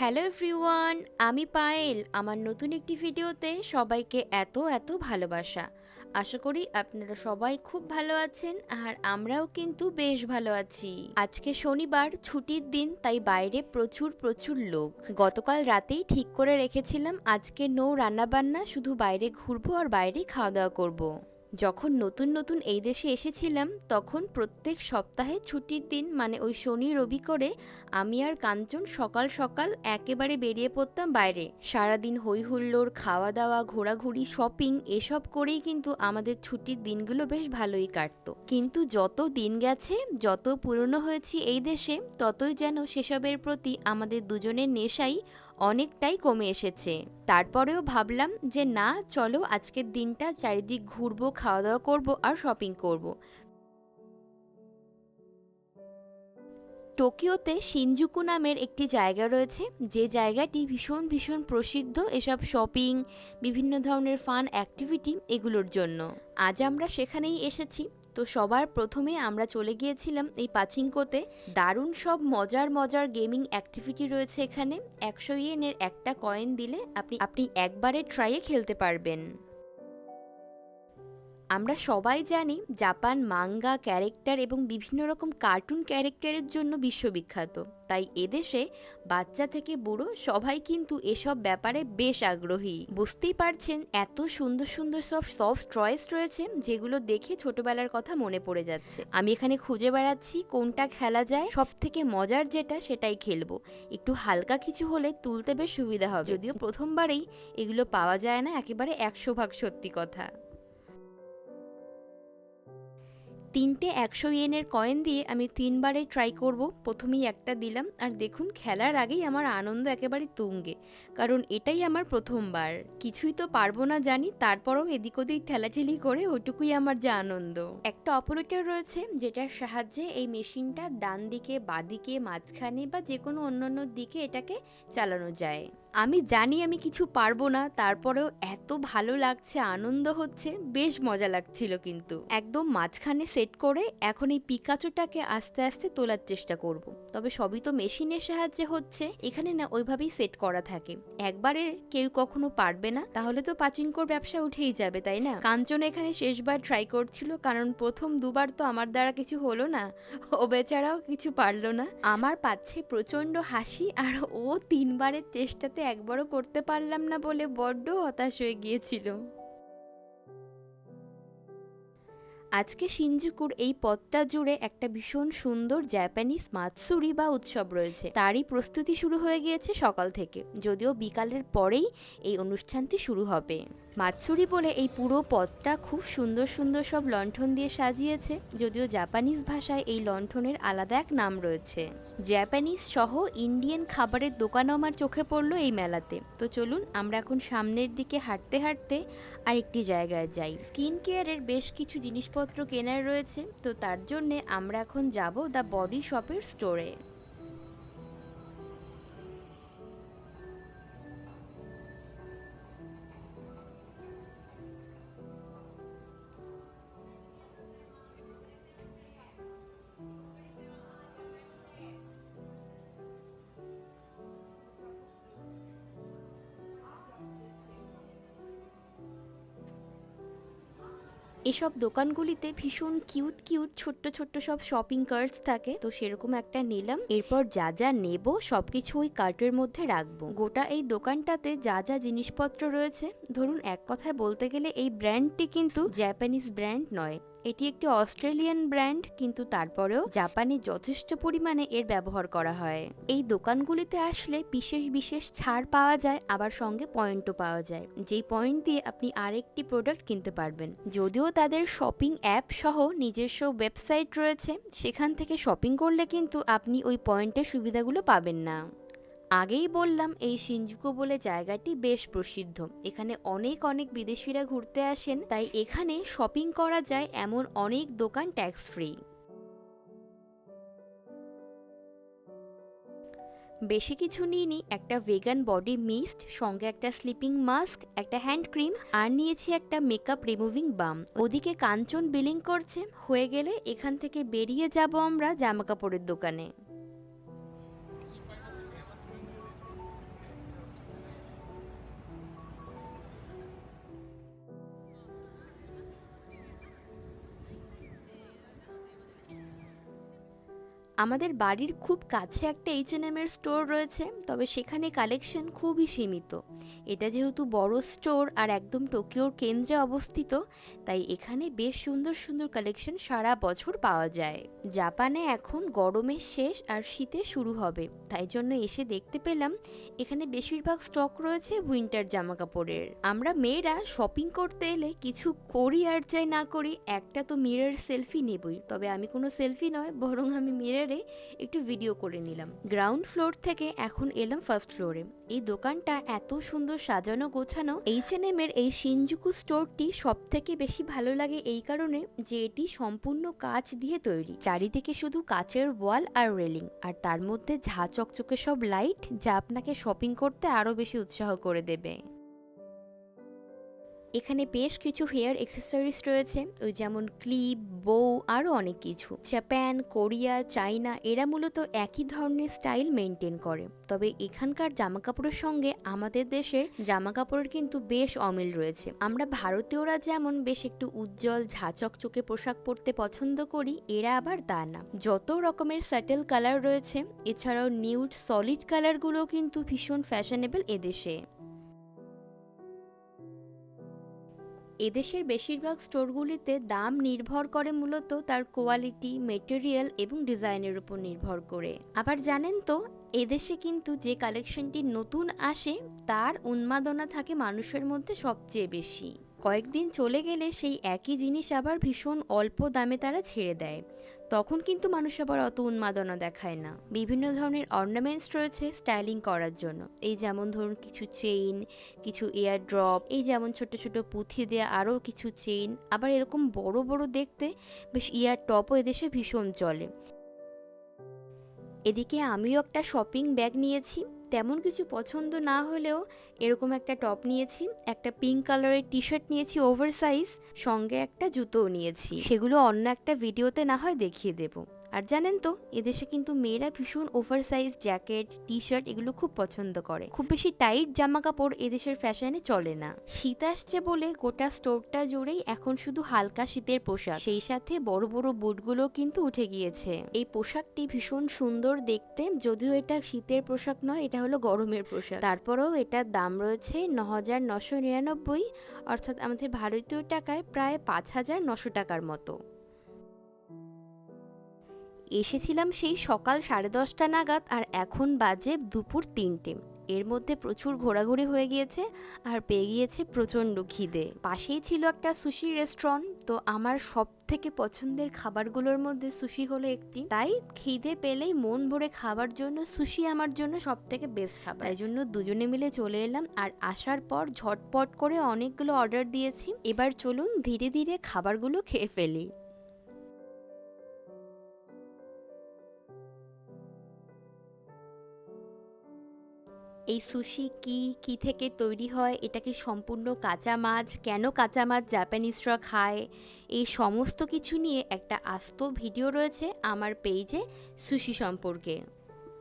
Hello everyone, আমি পায়েল। আমার নতুন একটি ভিডিওতে সবাইকে এত এত ভালোবাসা। আশা করি আপনারা সবাই খুব ভালো আছেন আর আমরাও কিন্তু বেশ ভালো আছি। আজকে শনিবার, ছুটির দিন, তাই বাইরে প্রচুর প্রচুর লোক। গতকাল রাতেই ঠিক করে রেখেছিলাম আজকে নো রান্নাবান্না, শুধু বাইরে ঘুরবো আর বাইরে খাওয়া দাওয়া করব। যখন নতুন নতুন এই দেশে এসেছিলাম, তখন প্রত্যেক সপ্তাহে ছুটির দিন মানে ওই শনি রবি করে, আমি আর কাঞ্চন সকাল সকাল একেবারে বেরিয়ে পড়তাম বাইরে। সারাদিন হই হুল্লোড় খাওয়া দাওয়া ঘোরাঘুরি শপিং এসব করেই কিন্তু আমাদের ছুটির দিনগুলো বেশ ভালোই কাটতো। কিন্তু যত দিন গেছে, যত পুরনো হয়েছি এই দেশে, ততই যেন সেসবের প্রতি আমাদের দুজনের নেশাই অনেকটাই কমে এসেছে। তারপরেও ভাবলাম যে না, চলো আজকের দিনটা চারিদিক ঘুরবো খাওয়া দাওয়া করব আর শপিং করব। টোকিওতে শিনজুকু নামের একটি জায়গা রয়েছে। যে জায়গাটি ভীষণ ভীষণ প্রসিদ্ধ এসব শপিং বিভিন্ন ধরনের ফান অ্যাক্টিভিটি এগুলোর জন্য। আজ আমরা সেখানেই এসেছি। তো সবার প্রথমে আমরা চলে গিয়েছিলাম এই পাচিঙ্কোতে। দারুণ সব মজার মজার গেমিং অ্যাক্টিভিটি রয়েছে এখানে। একশো ইয়েনের একটা কয়েন দিলে আপনি আপনি একবারে ট্রাইয়ে খেলতে পারবেন। আমরা সবাই জানি জাপান মাঙ্গা ক্যারেক্টার এবং বিভিন্ন রকম কার্টুন ক্যারেক্টারের জন্য বিশ্ববিখ্যাত। তাই এদেশে বাচ্চা থেকে বুড়ো সবাই কিন্তু এসব ব্যাপারে বেশ আগ্রহী। বুঝতেই পারছেন এত সুন্দর সুন্দর সব সফট টয়েস রয়েছে যেগুলো দেখে ছোটবেলার কথা মনে পড়ে যাচ্ছে। আমি এখানে খুঁজে বেড়াচ্ছি কোনটা খেলা যায়। সব থেকে মজার যেটা সেটাই খেলব। একটু হালকা কিছু হলে তুলতে বেশ সুবিধা হবে। যদিও প্রথমবারেই এগুলো পাওয়া যায় না, একেবারে একশো ভাগ সত্যি কথা। তিনটে একশো ইয়েনের কয়েন দিয়ে আমি তিনবারে ট্রাই করব। প্রথমেই একটা দিলাম। আর দেখুন, খেলার আগেই আমার আনন্দ একেবারে তুঙ্গে। কারণ এটাই আমার প্রথমবার। কিছুই তো পারব না জানি, তারপরও এদিক ওদিক ঠেলাঠেলি করে ওইটুকুই আমার যা আনন্দ। একটা অপারেটর রয়েছে, যেটার সাহায্যে এই মেশিনটা ডান দিকে বাদিকে মাঝখানে বা যে কোনো অন্যান্য দিকে এটাকে চালানো যায়। আমি জানি আমি কিছু পারব না, তারপরেও এত ভালো লাগছে, আনন্দ হচ্ছে, বেশ মজা লাগছিল কিন্তু। একদম মাঝখানে সেট করে এখন এই পিকাচোটাকে আস্তে আস্তে তোলার চেষ্টা করব। তবে সবই তো মেশিনের সাহায্যে হচ্ছে, এখানে না ওইভাবেই সেট করা থাকে। একবারে কেউ কখনো পারবে না, তাহলে তো পাচিঙ্কোর ব্যবসা উঠেই যাবে, তাই না? কাঞ্চন এখানে শেষবার ট্রাই করছিল, কারণ প্রথম দুবার তো আমার দ্বারা কিছু হলো না, ও বেচারাও কিছু পারল না। আমার পাচ্ছে প্রচণ্ড হাসি, আর ও তিনবারের চেষ্টাতে একবারও করতে পারলাম না বলে বড্ড হতাশ হয়ে গিয়েছিল। আজকে সিনজুকুর এই পথটা জুড়ে একটা ভীষণ সুন্দর জাপানিজ মাতসুরি বা উৎসব রয়েছে। তারই প্রস্তুতি শুরু হয়ে গিয়েছে সকাল থেকে, যদিও বিকালের পরেই এই অনুষ্ঠানটি শুরু হবে। মাতসুরি বলে এই পুরো পথটা খুব সুন্দর সুন্দর সব লণ্ঠন দিয়ে সাজিয়েছে, যদিও জাপানিজ ভাষায় এই লণ্ঠনের আলাদা এক নাম রয়েছে। জাপানিজ সহ ইন্ডিয়ান খাবারের দোকানও আমার চোখে পড়ল এই মেলাতে। তো চলুন, আমরা এখন সামনের দিকে হাঁটতে হাঁটতে আরেকটি জায়গায় যাই। স্কিন কেয়ারের বেশ কিছু জিনিসপত্র কেনার রয়েছে তো তার জন্যে আমরা এখন যাব দ্য বডি শপের স্টোরে। এসব দোকানগুলিতে ভীষণ কিউট কিউট, ছোট্ট ছোট্ট সব শপিং কার্টস থাকে। তো সেরকম একটা নিলাম। এরপর যা যা নেব, সবকিছু ওই কার্টের মধ্যে রাখব। গোটা এই দোকানটাতে যা যা জিনিসপত্র রয়েছে, ধরুন এক কথায় বলতে গেলে এই ব্র্যান্ডটি কিন্তু জাপানিজ ব্র্যান্ড নয়। এটি একটি অস্ট্রেলিয়ান ব্র্যান্ড, কিন্তু তারপরেও জাপানে যথেষ্ট পরিমাণে এর ব্যবহার করা হয়। এই দোকানগুলিতে আসলে বিশেষ বিশেষ ছাড় পাওয়া যায়, আবার সঙ্গে পয়েন্টও পাওয়া যায়। যেই পয়েন্ট দিয়ে আপনি আরেকটি প্রোডাক্ট কিনতে পারবেন। যদিও তাদের শপিং অ্যাপ সহ নিজস্ব ওয়েবসাইট রয়েছে, সেখান থেকে শপিং করলে কিন্তু আপনি ওই পয়েন্টের সুবিধাগুলো পাবেন না। আগেই বললাম এই সিঞ্জুকো বলে জায়গাটি বেশ প্রসিদ্ধ। এখানে অনেক অনেক বিদেশিরা ঘুরতে আসেন, তাই এখানে শপিং করা যায় এমন অনেক দোকান ট্যাক্স ফ্রি বেশি কিছু নিইনি, একটা ভেগান বডি মিস্ট, সঙ্গে একটা স্লিপিং মাস্ক, একটা হ্যান্ড ক্রিম, আর নিয়েছি একটা মেকআপ রিমুভিং বাম। ওদিকে কাঞ্চন বিলিং করছে, হয়ে গেলে এখান থেকে বেরিয়ে যাব আমরা জামা কাপড়ের দোকানে। আমাদের বাড়ির খুব কাছে একটা এইচ এন এর স্টোর রয়েছে, তবে সেখানে কালেকশন খুবই সীমিত। এটা যেহেতু বড় স্টোর আর একদম টোকিওর কেন্দ্রে অবস্থিত, তাই এখানে বেশ সুন্দর সুন্দর কালেকশন সারা বছর পাওয়া যায়। জাপানে এখন গরমের শেষ আর শীতে শুরু হবে, তাই জন্য এসে দেখতে পেলাম এখানে বেশিরভাগ স্টক রয়েছে উইন্টার জামা কাপড়ের আমরা মেয়েরা শপিং করতে এলে কিছু করি আর চাই না করি, একটা তো মিরর সেলফি নেবই, তবে আমি কোনো সেলফি নয়, বরং আমি মিররে একটু ভিডিও করে নিলাম। গ্রাউন্ড ফ্লোর থেকে এখন এলাম ফার্স্ট ফ্লোরে এই দোকানটা এত সুন্দর সাজানো গোছানো এইচ এন এম এর এই সিনজুকু স্টোরটি সব থেকে বেশি ভালো লাগে এই কারণে যে এটি সম্পূর্ণ কাঁচ দিয়ে তৈরি। চারিদিকে শুধু কাচের ওয়াল আর রেলিং আর তার মধ্যে ঝা চকচকে সব লাইট যা আপনাকে শপিং করতে আরও বেশি উৎসাহ করে দেবে। এখানে বেশ কিছু হেয়ার অ্যাক্সেসরিজ রয়েছে, ওই যেমন ক্লিপ বউ আরও অনেক কিছু। জাপান, কোরিয়া, চাইনা, এরা মূলত একই ধরনের স্টাইল মেনটেন করে। তবে এখানকার জামা কাপড়ের সঙ্গে আমাদের দেশের জামা কাপড়ের কিন্তু বেশ অমিল রয়েছে। আমরা ভারতীয়রা যেমন বেশ একটু উজ্জ্বল ঝাঁচকচকে পোশাক পরতে পছন্দ করি, এরা আবার তা না। যত রকমের স্যাটেল কালার রয়েছে, এছাড়াও নিউড সলিড কালারগুলো কিন্তু ভীষণ ফ্যাশনেবল এদেশে। এদেশের বেশিরভাগ স্টোরগুলিতে দাম নির্ভর করে মূলত তার কোয়ালিটি, মেটেরিয়াল এবং ডিজাইনের উপর নির্ভর করে। আবার জানেন তো, এদেশে কিন্তু যে কালেকশনটি নতুন আসে, তার উন্মাদনা থাকে মানুষের মধ্যে সবচেয়ে বেশি। কয়েকদিন চলে গেলে সেই একই জিনিস আবার ভীষণ অল্প দামে তারা ছেড়ে দেয়। তখন কিন্তু মানুষ আবার অত উন্মাদনা দেখায় না। বিভিন্ন ধরনের অর্নামেন্টস রয়েছে স্টাইলিং করার জন্য। এই যেমন ধরুন কিছু চেইন কিছু এয়ার ড্রপ এই যেমন ছোট ছোট পুঁথি দেওয়া আরও কিছু চেইন আবার এরকম বড় বড় দেখতে বেশ ইয়ার টপও এদেশে ভীষণ চলে। এদিকে আমিও একটা শপিং ব্যাগ নিয়েছি। তেমন কিছু পছন্দ না হলেও এরকম একটা টপ নিয়েছি, একটা পিঙ্ক কালারের টি শার্ট নিয়েছি ওভার সাইজ সঙ্গে একটা জুতোও নিয়েছি। সেগুলো অন্য একটা ভিডিওতে না হয় দেখিয়ে দেবো। আর জানেন তো, এদেশে কিন্তু মেয়েরা ভীষণ over size jacket T shirt এগুলো খুব পছন্দ করে। খুব বেশি টাইট জামা কাপড় এদেশের ফ্যাশনে চলে না। শীত আসছে বলে গোটা স্টোরটা জুড়েই এখন শুধু হালকা শীতের পোশাক। সেই সাথে বড় বড় বুটগুলো কিন্তু উঠে গিয়েছে। এই পোশাকটি ভীষণ সুন্দর দেখতে, যদিও এটা শীতের পোশাক নয়, এটা হলো গরমের পোশাক। তারপরেও এটার দাম রয়েছে ন হাজার নশো নিরানব্বই, অর্থাৎ আমাদের ভারতীয় টাকায় প্রায় পাঁচ হাজার নশো টাকার মতো। এসেছিলাম সেই সকাল সাড়ে দশটা নাগাদ আর এখন বাজে দুপুর তিনটে। এর মধ্যে প্রচুর ঘোরাঘুরি হয়ে গিয়েছে আর পেয়ে গিয়েছে প্রচণ্ড খিদে। পাশেই ছিল একটা সুশি রেস্টুরেন্ট, তো আমার সব থেকে পছন্দের খাবারগুলোর মধ্যে সুশি হলো একটি। তাই খিদে পেলেই মন ভরে খাবার জন্য সুশি আমার জন্য সব থেকে বেস্ট খাবার। তাই জন্য দুজনে মিলে চলে এলাম আর আসার পর ঝটপট করে অনেকগুলো অর্ডার দিয়েছি। এবার চলুন ধীরে ধীরে খাবারগুলো খেয়ে ফেলি। এই সুশি কি কি থেকে তৈরি হয়? এটা কি সম্পূর্ণ কাঁচা মাছ? কেন কাঁচা মাছ জাপানিজরা খায়? এই সমস্ত কিছু নিয়ে একটা আস্ত ভিডিও রয়েছে আমার পেজে সুশি সম্পর্কে।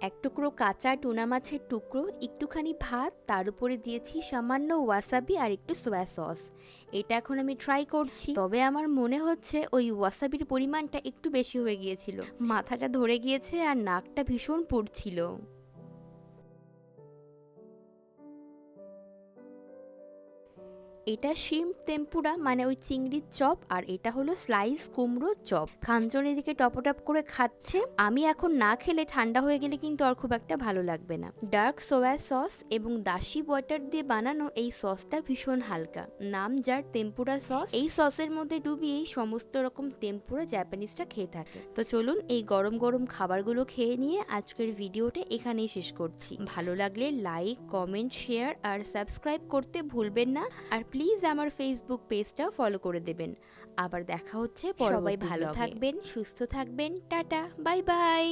এক টুকরো কাঁচা টুনা মাছের টুকরো, একটুখানি ভাত, তার উপরে দিয়েছি সামান্য ওয়াসাবি আর একটু সোয়া সস। এটা এখন আমি ট্রাই করছি। তবে আমার মনে হচ্ছে ওই ওয়াসাবির পরিমাণটা একটু বেশি হয়ে গিয়েছিল। মাথাটা ধরে গিয়েছে আর নাকটা ভীষণ পড়ছিল। এটা শিম তেম্পুরা মানে ওই চিংড়ির চপ, আর এটা হলো স্লাইস কুমড়োর চপ। খানজন এদিকে টপটপ করে খাচ্ছে। আমি এখন না খেলে ঠান্ডা হয়ে গেলে কিন্তু আর খুব একটা ভালো লাগবে না। ডার্ক সোয়া সস এবং দাসি ওয়াটার দিয়ে বানানো এই সসটা ভীষণ হালকা। নাম যার তেম্পুরা সস। এই সসের মধ্যে ডুবিয়েই সমস্ত রকম তেম্পুরা জাপানিজরা খেয়ে থাকে। তো চলুন এই গরম গরম খাবারগুলো খেয়ে নিয়ে আজকের ভিডিওটা এখানেই শেষ করছি। ভালো লাগলে লাইক কমেন্ট শেয়ার আর সাবস্ক্রাইব করতে ভুলবেন না। আর প্লিজ আমার ফেসবুক পেজটাও ফলো করে দেবেন। আবার দেখা হচ্ছে সবাই ভালো থাকবেন সুস্থ থাকবেন টাটা বাই বাই